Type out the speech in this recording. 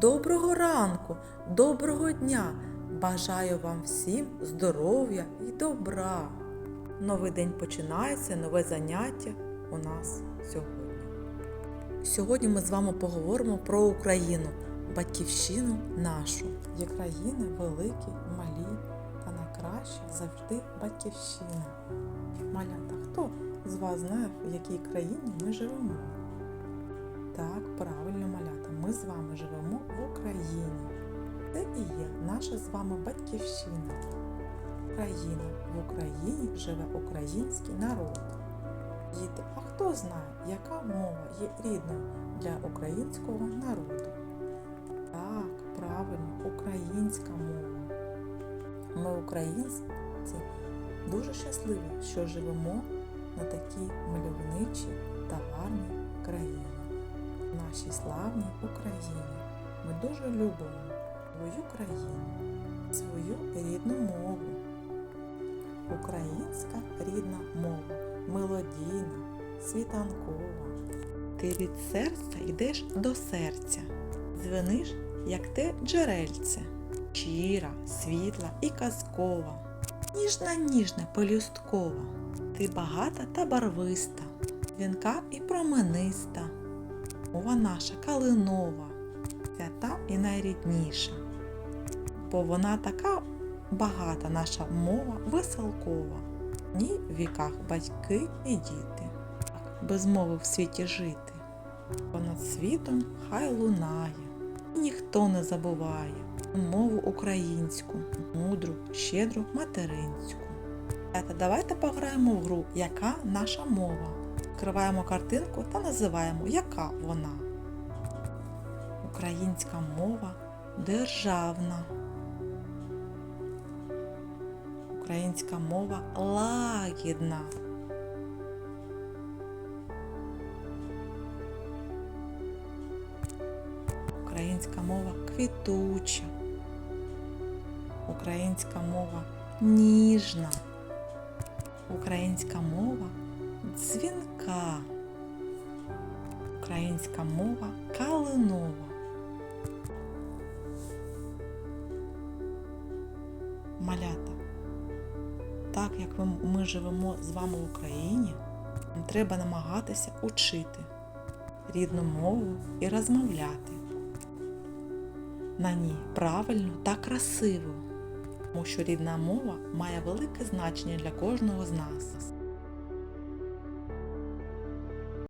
доброго ранку, доброго дня. Бажаю вам всім здоров'я і добра. Новий день починається, нове заняття у нас сьогодні. Сьогодні ми з вами поговоримо про Україну, батьківщину нашу. Є країни великі, малі та найкраща завжди батьківщина. Малята, хто з вас знає, в якій країні ми живемо? Так, правильно, малята, ми з вами живемо в Україні. Це і є наша з вами батьківщина. Україна. В Україні живе український народ. Діти, а хто знає, яка мова є рідною для українського народу? Так, правильно, українська мова. Ми, українці, дуже щасливі, що живемо на такій мальовничій та гарній країні. Нашій славній Україні. Ми дуже любимо свою країну, свою рідну мову. Українська рідна мова, мелодійна, світанкова. Ти від серця йдеш до серця, дзвениш, як те джерельце, щира, світла і казкова, ніжна, ніжна, пелюсткова. Ти багата та барвиста, дзвінка і промениста. Мова наша калинова, свята і найрідніша. Бо вона така багата наша мова веселкова. Ні в віках батьки і діти. Без мови в світі жити. Понад світом хай лунає. І ніхто не забуває мову українську, мудру, щедру материнську. Давайте пограємо в гру, яка наша мова. Відкриваємо картинку та називаємо, яка вона. Українська мова державна. Українська мова лагідна. Українська мова квітуча. Українська мова ніжна. Українська мова дзвінка. Українська мова калинова. Малята. Так як ми живемо з вами в Україні, нам треба намагатися учити рідну мову і розмовляти на ній правильно та красиво, тому що рідна мова має велике значення для кожного з нас.